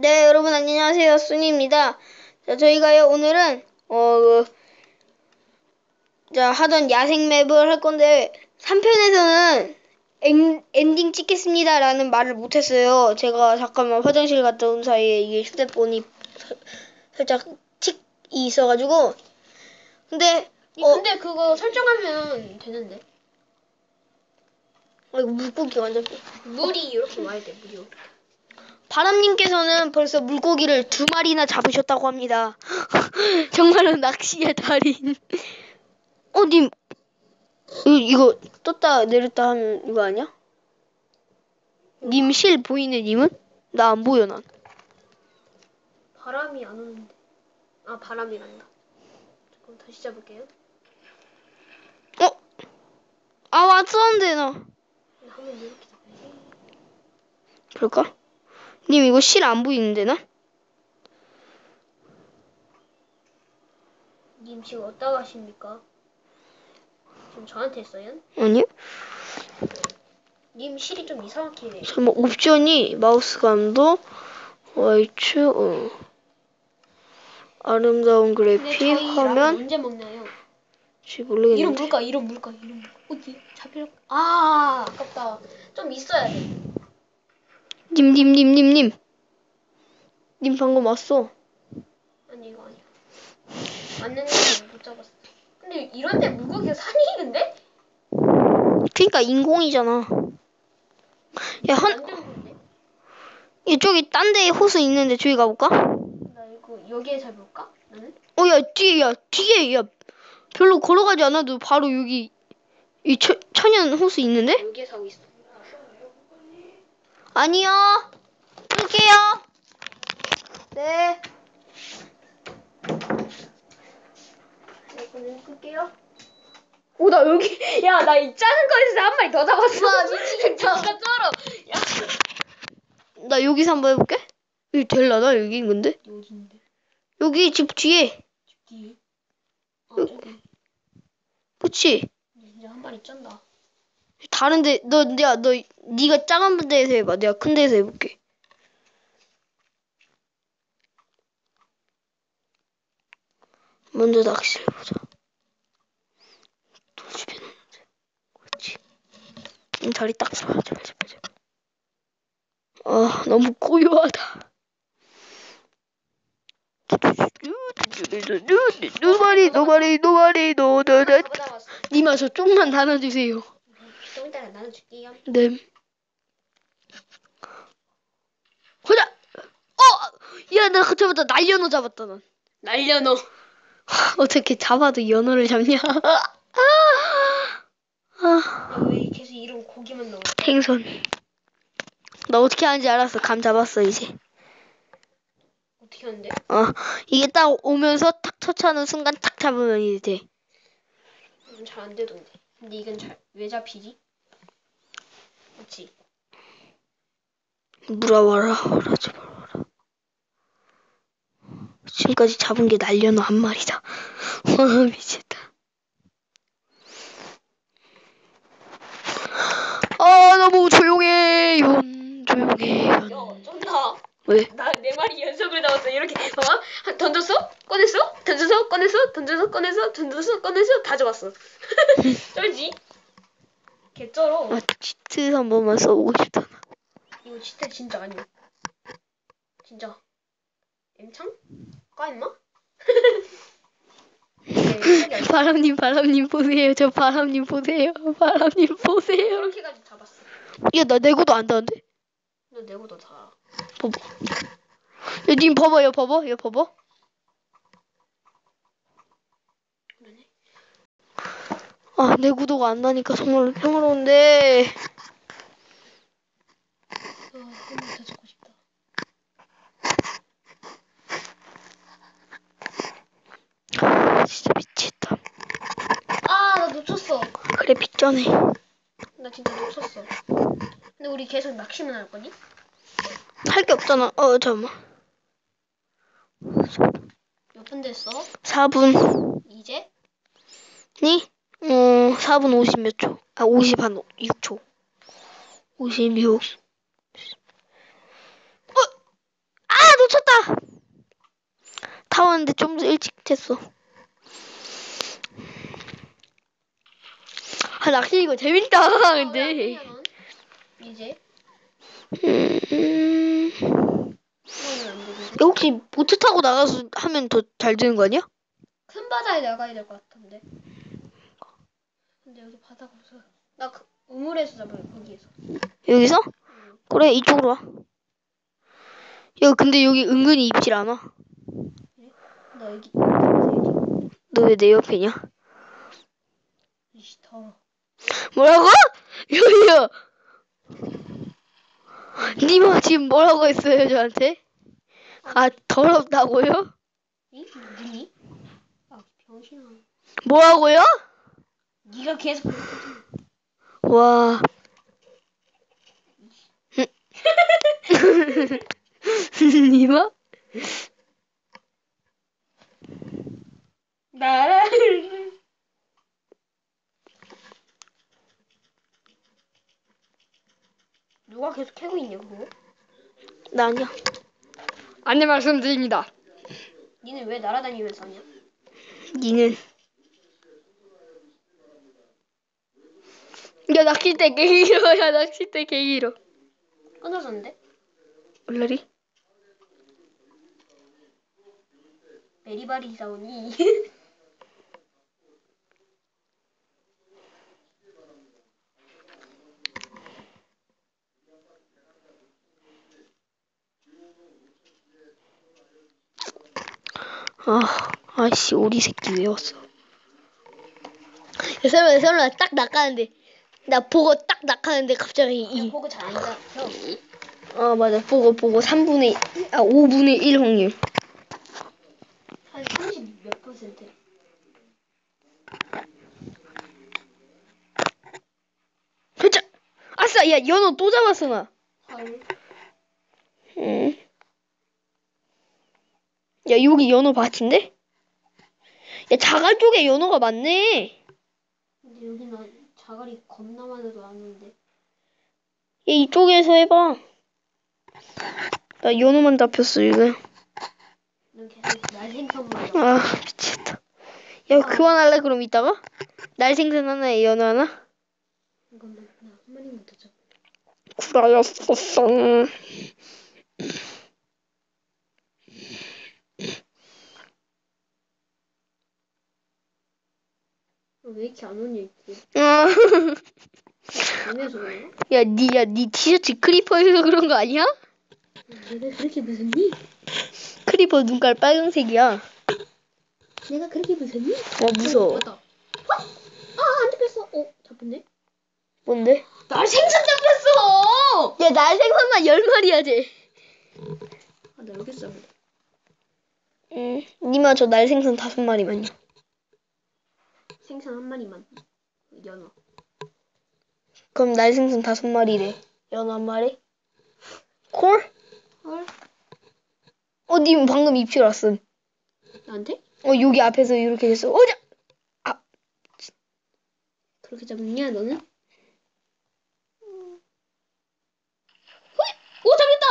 네, 여러분 안녕하세요. 순이입니다. 자, 저희가요, 오늘은, 어, 그, 자, 하던 야생 맵을 할 건데, 3편에서는 엔, 엔딩 찍겠습니다. 라는 말을 못 했어요. 제가 잠깐만 화장실 갔다 온 사이에 이게 휴대폰이 사- 살짝 틱이 있어 가지고. 근데, 어, 근데 그거 설정하면 되는데 어, 이거 물고기 완전. 물이 이렇게 와야 돼 물이 이렇게. 바람님께서는 벌써 물고기를 두 마리나 잡으셨다고 합니다. 정말로 낚시의 달인. 어, 님. 이거, 이거 떴다 내렸다 하는 이거 아니야? 님 실 보이네, 님은? 나 안 보여, 난. 바람이 안 오는데 아 바람이 난다 잠깐 다시 잡을게요 어? 아, 왔었는데, 나. 한번 이렇게 잡아야지 그럴까? 님, 이거 실 안 보이는데, 나? 님 지금 어디다 가십니까? 지금 저한테 했어요? 아니요? 님 실이 좀 이상하게 설마 옵션이 마우스 감도, 와이츠, 어. 아름다운 근데 그래픽, 저희 라면 화면, 언제 먹나요? 지 이런 모르겠는데. 물가 이런 물가 이런 물가 어디 잡힐 아 아깝다 좀 있어야 돼 님, 님, 님, 님, 님. 님 방금 왔어. 아니 이거 아니야 맞는데 못 잡았어 근데 이런데 물고기가 산이 있는데? 그니까 인공이잖아. 야, 한, 이쪽이 딴 데에 호수 있는데 저기 가볼까? 나 이거 여기에 잡을까? 나는? 어, 야, 뒤에, 야, 뒤에, 야. 별로 걸어가지 않아도 바로 여기, 이 처, 천연 호수 있는데? 여기에 사고 있어. 아니요. 끌게요. 네. 이거는 끌게요. 오, 나 여기, 야, 나 이 작은 거에서 한 마리 더 잡았어. 와, 미치겠다. 진짜 쩔어. 야. 나 여기서 한번 해볼게. 여기 될라나, 여기, 근데? 어딘데? 여기 집 뒤에. 뒤에. 아, 저기. 그치? 진짜 한 마리 쩐다. 다른데, 너, 야, 너, 니가 작은 데에서 해봐. 내가 큰 데에서 해볼게. 먼저 낚시를 해보자. 또 주변에 없는데. 그렇지. 음, 자리 딱 잡아. 제발, 제발. 아, 너무 고요하다. 노마리, 노마리, 노마리, 노노노. 더 잡았어. 니마, 저 좀만 나눠주세요. 좀 이따가 나눠 줄게요. 네. 보자. 어, 야, 나 잡았다. 날연어 잡았다 난. 날려놓. 어떻게 잡아도 연어를 잡냐? 아, 왜 계속 이런 고기만 넣어? 생선. 나 어떻게 하는지 알았어. 감 잡았어 이제. 어떻게 하는데? 어, 이게 딱 오면서 탁 터치하는 순간 탁 잡으면 이제 돼. 이건 잘안 되던데. 근데 이건 잘 왜 잡히지? 그렇지. 물어와라, 와라, 제발 와라. 지금까지 잡은 게 날려너 한 마리다. 와, 미쳤다. 아, 너무 조용해, 연. 조용해, 연. 야, 쩐다. 왜? 나 네 마리 연속으로 나왔어. 이렇게 봐봐. 한- 던졌어? 꺼냈어? 던져서 꺼냈어? 던져서 꺼냈어? 던져서 꺼냈어? 다 잡았어. 쩔지? 개쩔어. 아, 치트 한 번만 써보고 싶다. 이거 진짜 진짜 아니야. 진짜. 엠창? 까 임마? 네, 바람님, 바람님 보세요. 저 바람님 보세요. 바람님 보세요. 이렇게까지 잡았어. 야, 나 내고도 안다는데? 너 내고 너 다. 봐봐. 야, 님 봐봐, 야, 봐봐, 야, 봐봐. 아, 내 구도가 안 나니까 정말로 평화로운데. 더 잡고 싶다. 아, 진짜 미치겠다. 아, 나 놓쳤어. 그래, 빅전에. 나 진짜 놓쳤어. 근데 우리 계속 낚시만 할 거니? 할 게 없잖아. 어, 잠깐만. 몇 분 됐어? 4분. 이제? 니? 어, 4분 50 몇 초. 아, 50 한 6초. 56. 어! 아, 왔는데 좀 더 일찍 됐어. 아, 낚시 이거 재밌다, 근데. 이제 음, 되는데. 혹시 보트 타고 나가서 하면 더 잘 되는 거 아니야? 큰 바다에 나가야 될 것 같은데. 근데 여기 바다가 없어. 나 그, 우물에서 잡아요 거기에서. 여기서? 그래, 이쪽으로 와. 야, 근데 여기 은근히 입질 않아. 나 여기. 너 왜 내 옆에냐? 이씨 더러. 뭐라고? 여기요. 니마 지금 뭐라고 했어요, 저한테? 아, 더럽다고요? 이? 누구니? 아 병신아. 뭐라고요? 네가 계속 와. 니마? 나를. 누가 계속 캐고 있냐 그거? 나 아니야. 안내 말씀드립니다. 니는 왜 날아다니면서 하냐? 니는. 야, 낚싯대 개 길어. 야, 낚싯대 개 길어. 끊어졌는데? 얼라리? 메리바리 사오니? 아, 아씨, 오리 새끼 왜 왔어? 야, 설마, 설마, 딱 낚았는데. 나 보고 딱 낚았는데 갑자기 이. 보고 잘안 잡혀. 어, 맞아. 보고, 보고 3분의, 아, 5분의 1 확률. 한 30 몇 퍼센트? 흐짜! 아싸! 야, 연어 또 잡았어, 나. 헐. 응. 야, 여기 연어 밭인데? 야, 자갈 쪽에 연어가 많네. 근데 여기는 자갈이 겁나 많아도 안 오는데. 얘 이쪽에서 해봐. 나 연어만 잡혔어, 지금. 넌 계속 날 생선만. 아, 미치겠다. 야, 그만할래, 그럼 이따가? 날 생선 하나에 연어 하나? 잠깐만, 나 한 마리만 더 잡. 구라였었어. 왜 이렇게 안 오냐 밤에서 그런가? 야, 니, 야, 니 티셔츠 크리퍼에서 그런 거 아니야? 내가 그렇게 무섭니? 크리퍼 눈깔 빨강색이야. 내가 그렇게 무섭니? 와, 무서워. 맞다. 어? 아, 안 잡혔어. 어, 잡혔네. 뭔데? 날 생선 잡혔어. 야, 날 생선만 열 마리야, 쟤. 아, 나 여기 있어. 응, 니마 저 날 생선 다섯 마리만요. 생선 한 마리만. 연어. 그럼 날 생선 다섯 마리래. 연어 한 마리? 콜? 헐. 어, 님 방금 입질 왔음. 나한테? 어, 여기 앞에서 이렇게 됐어. 어자! 그렇게 잡느냐 너는?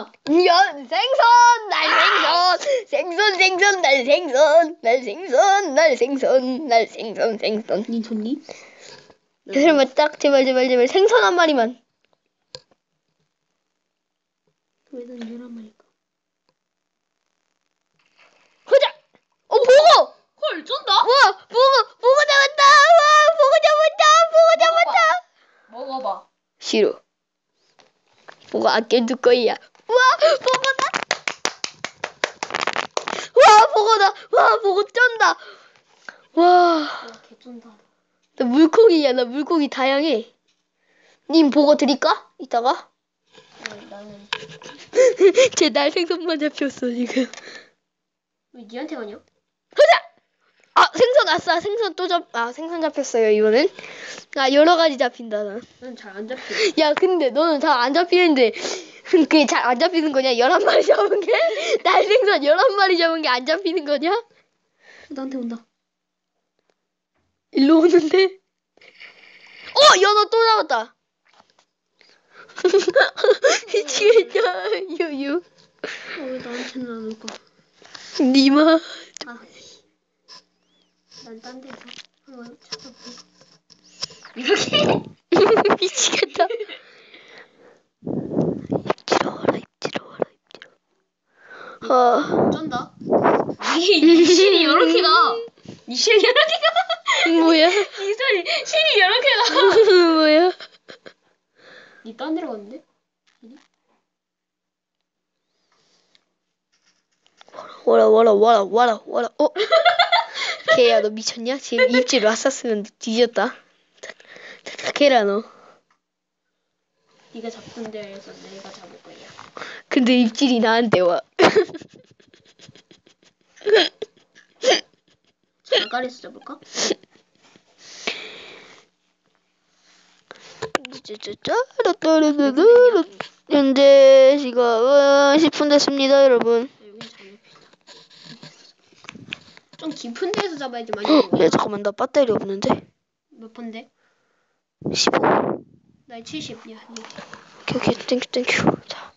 오 잡혔다. 연 생선! 날 생선! 생선, 생선, 날 생선! 날 생선, 날 생선, 날 생선, 생선. 니 좋니? 설마 딱, 제발, 제발, 제발. 생선 한 마리만. 왜난 열한 마리까? 허자! 어, 보고! 헐 쫀다. 와! 보고! 보고 잡았다! 와! 보고 잡았다! 보고 잡았다! 먹어봐. 싫어. 보고 아껴둘 거야. 와! 보고다! 와! 보고다! 와! 보고 쩐다! 와! 와, 개 쫀다. 나 물고기야. 나 물고기 다양해. 님 보고 드릴까? 이따가? 어, 나는 제 날 생선만 잡혔어, 지금. 왜 니한테 가냐? 허자! 아, 생선 아싸. 생선 또 잡, 아, 생선 잡혔어요, 이번엔. 아, 여러 가지 잡힌다, 난. 난 잘 안 잡혀. 야, 근데 너는 잘 안 잡히는데, 그게 잘 안 잡히는 거냐? 11마리 잡은 게? 날 생선 11마리 잡은 게 안 잡히는 거냐? 나한테 온다. 일로 오는데? 어! 연어 또 잡았다! 미치겠다, 유유. 어, 왜 나한테는 안 올까? 니마, 아, 난딴 데서 한번 찾아볼게. 이렇게? 미치겠다. 입질어와라 입질어와라 입질어. 아 어쩐다? 이 실이 여러 개가. 이 실이 여러 개가. 뭐야? 이 소리 실이 여러 개가. 뭐야? 니딴 데로 갔는데? 와라 와라 와라. 어? 걔야 너 미쳤냐? 지금 입질 왔었으면 뒤졌다. 착착해라 너. 네가 잡던 데에서 내가 잡을 거야. 근데 입질이 나한테 와. 자갈에서 잡을까? 짜라따르르르르. 현재 시각은 10분 됐습니다, 여러분. 여기 잡읍시다. 좀 깊은 데서 잡아야지 많이. 야, 잠깐만, 나 배터리 없는데. 몇 번데? 15. 나 70. 야, 니. 오케이, 오케이, 땡큐, 땡큐. 자,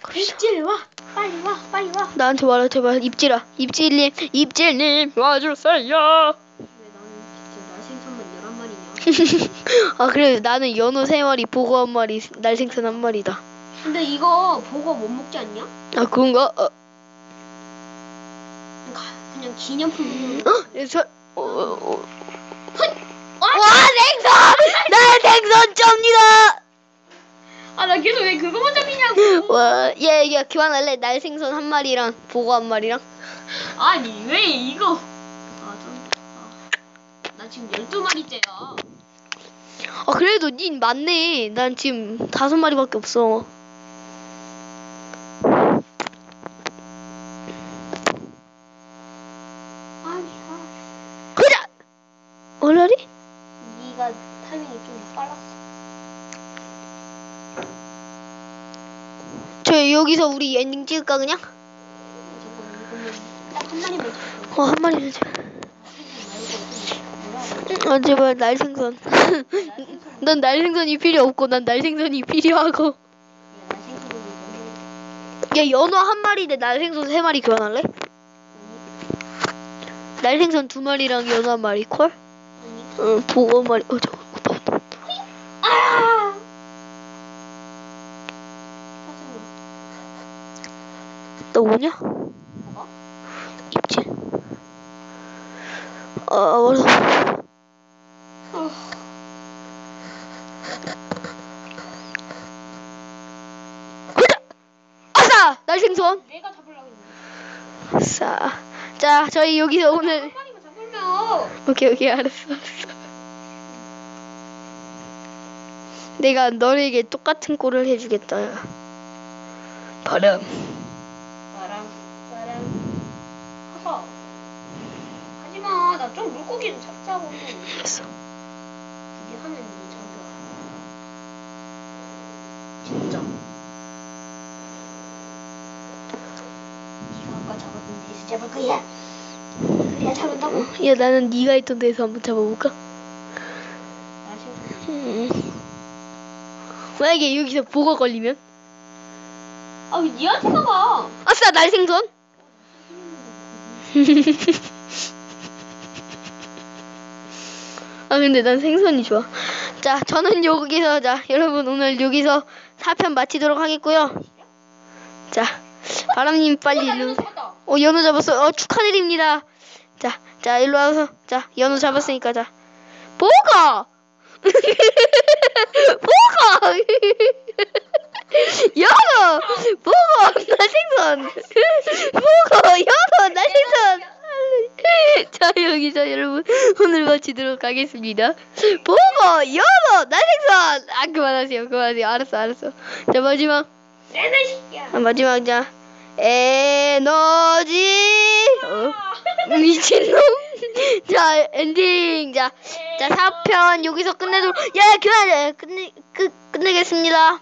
갑시다. 입질 와. 빨리 와. 빨리 와. 나한테 와라, 제발. 입질아. 입질님, 입질님, 와주세요. 왜 나는 진짜 날 생선만 11마리냐? 아, 그래, 나는 연어 3마리, 보고 한 마리, 날생선 한 마리다. 근데 이거 보고 못 먹지 않냐? 아, 그런가? 어, 그러니까 그냥 기념품. 어, 저, 어, 어, 어. 와, 생선! 날 생선 쩝니다! 아, 나 계속 왜 그거만 잡히냐고. 와, 얘, 얘, 교환할래? 날 생선 한 마리랑, 보고 한 마리랑. 아니, 왜 이거. 아, 좀. 아, 나 지금 12마리째야. 아, 그래도 닌 많네. 난 지금 다섯 마리밖에 없어. 아니, 아. 가자! 얼라리? 네가 타이밍이 좀 빨랐어. 저 여기서 우리 엔딩 찍을까 그냥? 어, 한 마리만 줘. 뭐라 아, 제발 날생선. 생선. 난 날생선이 필요 없고 난 날생선이 필요하고. 야, 연어 한 마리 대 날생선 세 마리 교환할래? 날생선 두 마리랑 연어 한 마리 콜? 응, 보고 한 마리. 어, 저거. 왔다, 왔다, 왔다. 아! 사슴이 너 뭐냐? 뭐가? 입질. 아, 맞아. 어. 아싸! 날생선. 내가 잡으려고 했는데. 아싸. 자, 저희 여기서 오늘. 한 마리만 잡으면. 오케이, 오케이, 알았어, 알았어. 내가 너에게 똑같은 꼴을 해주겠다. 야. 바람. 나랑 나랑 하하. 하지마. 나 좀 물고기 좀 잡자고. 알았어. 그게 하면 니 정도. 진짜. 네가 아까 잡았던 데에서 잡을 거야. 그래야 잡는다고. 야, 나는 네가 있던 데서 한번 잡아볼까? 음. 만약에 여기서 보고 걸리면? 아, 왜 니한테 가봐? 아싸, 날생선. 아 근데 난 생선이 좋아. 자, 저는 여기서 자 여러분 오늘 여기서 4편 마치도록 하겠고요. 자, 바람님 빨리 일로. 어 연어 잡았어. 어 축하드립니다. 자, 자 일로 와서 자 연어 잡았으니까 자 보고. 보고. 연어 보고 나 생선. 보고 연어. 자 여기서 여러분 오늘 마치도록 하겠습니다. 보고 연어 나 생선. 아 그만하세요 그만하세요. 알았어 알았어. 자 마지막. 아, 마지막 자 에너지 어? 미친놈 자 엔딩 자자 4편 여기서 끝내도록 예 그만 끝내 끝 끝내겠습니다